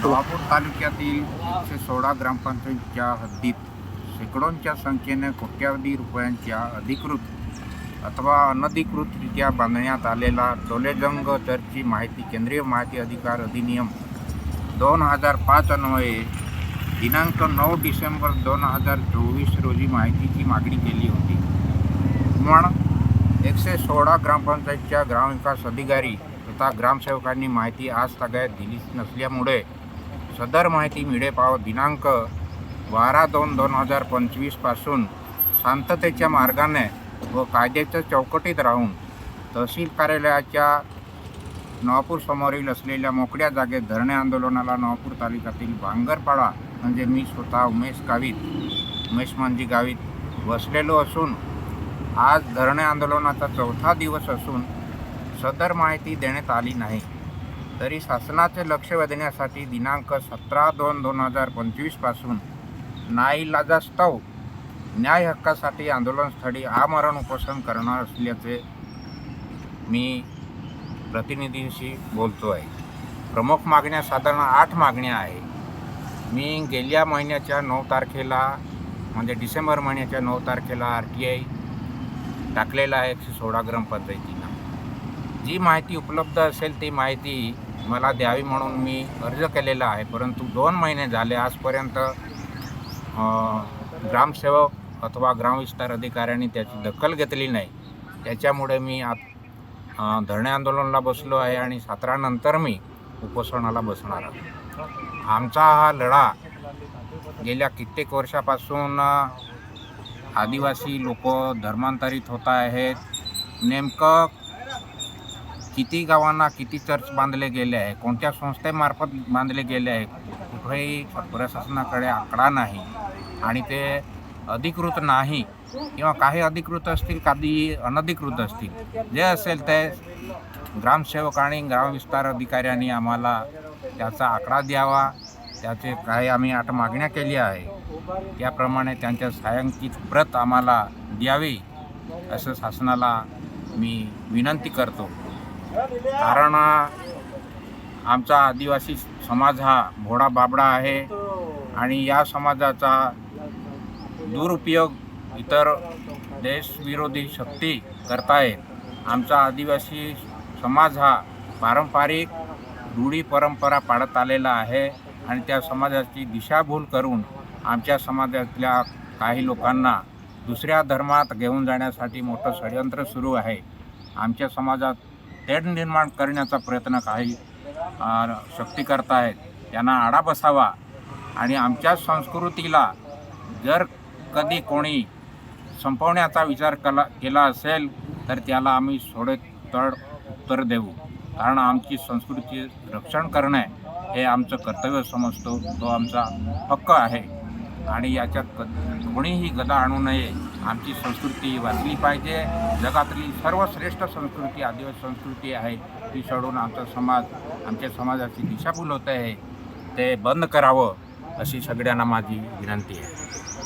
सोलापूर तालुक्यातील एकशे सोळा ग्रामपंचायतीच्या हद्दीत शेकडोंच्या संख्येने कोट्यावधी रुपयांच्या अधिकृत अथवा अनधिकृतरित्या बांधण्यात आलेला टोलेजंग चर्चची माहिती केंद्रीय माहिती अधिकार अधिनियम दोन हजार पाच अन्वये दिनांक नऊ डिसेंबर दोन हजार चोवीस रोजी माहितीची मागणी केली होती. पण एकशे सोळा ग्रामपंचायतच्या ग्रामविकास अधिकारी तथा ग्रामसेवकांनी माहिती आज ताग्यात दिलीच नसल्यामुळे सदर माहिती मिळेपाव दिनांक बारा दोन दोन हजार पंचवीसपासून शांततेच्या मार्गाने व कायद्याच्या चौकटीत राहून तहसील कार्यालयाच्या नवापूरसमोरील असलेल्या मोकळ्या जागेत धरणे आंदोलनाला नवापूर तालुक्यातील भांगरपाडा म्हणजे मी स्वतः उमेश गावित उमेश मांजी गावित बसलेलो असून आज धरणे आंदोलनाचा चौथा दिवस असून सदर माहिती देण्यात आली नाही. तरी शासनाचे लक्ष वेधण्यासाठी दिनांक सतरा दोन दोन हजार पंचवीसपासून नाईलाजास्तव न्याय हक्कासाठी आंदोलनस्थळी आमरण उपोषण करणार असल्याचे मी प्रतिनिधींशी बोलतो आहे प्रमुख मागण्या साधारण आठ मागण्या आहे मी गेल्या महिन्याच्या नऊ तारखेला म्हणजे डिसेंबर महिन्याच्या नऊ तारखेला आर टी आय टाकलेला आहे एकशे सोळा ग्रामपंचायतींना. जी माहिती उपलब्ध असेल ती माहिती मला द्यावी म्हणून मी अर्ज केलेला आहे. परंतु दोन महिने झाले आजपर्यंत ग्रामसेवक अथवा ग्रामविस्तार अधिकाऱ्यांनी त्याची दखल घेतली नाही. त्याच्यामुळे मी आत धरणे आंदोलनाला बसलो आहे आणि सतरानंतर मी उपोषणाला बसणार आहे. आमचा हा लढा गेल्या कित्येक वर्षापासून आदिवासी लोक धर्मांतरित होत आहेत. नेमकं किती गावांना किती चर्च बांधले गेले आहे कोणत्या संस्थेमार्फत बांधले गेले आहे कुठेही प्रशासनाकडे आकडा नाही आणि ते अधिकृत नाही किंवा काही अधिकृत असतील काही अनधिकृत असतील. जे असेल ते ग्रामसेवक आणि ग्रामविस्तार अधिकाऱ्यांनी आम्हाला त्याचा आकडा द्यावा त्याचे काही आम्ही आठ मागण्या केल्या आहे. त्याप्रमाणे त्यांच्या सायंकित प्रत आम्हाला द्यावी असं शासनाला मी विनंती करतो. कारण आमचा आदिवासी समाज हा भोडा बाबडा आहे आणि या समाजाचा दुरुपयोग इतर देशविरोधी शक्ती करतायत आमचा आदिवासी समाज हा पारंपरिक रूढी परंपरा पाळत आलेला आहे आणि त्या समाजाची दिशाभूल करून आमच्या समाजातल्या काही लोकांना दुसऱ्या धर्मात घेऊन जाण्यासाठी मोठं षडयंत्र सुरू आहे. आमच्या समाजात तेढ निर्माण करण्याचा प्रयत्न काही शक्ती शक्ती करतायत त्यांना आडा बसावा. आणि आमच्या संस्कृतीला जर कधी कोणी संपवण्याचा विचार कला केला असेल तर त्याला आम्ही सोडे तळ उत्तर देऊ. कारण आमची संस्कृती रक्षण करणे हे आमचं कर्तव्य समजतो. तो आमचा हक्क आहे. आणि याच्यात कोणीही गदा आणू नये आमची संस्कृती वाचली पाहिजे. जगातली सर्वश्रेष्ठ संस्कृती आदिवासी संस्कृती आहे ती सोडून आमचा समाज आमच्या समाजाची दिशाभूल होत आहे. ते बंद करावं अशी सगळ्यांना माझी विनंती आहे.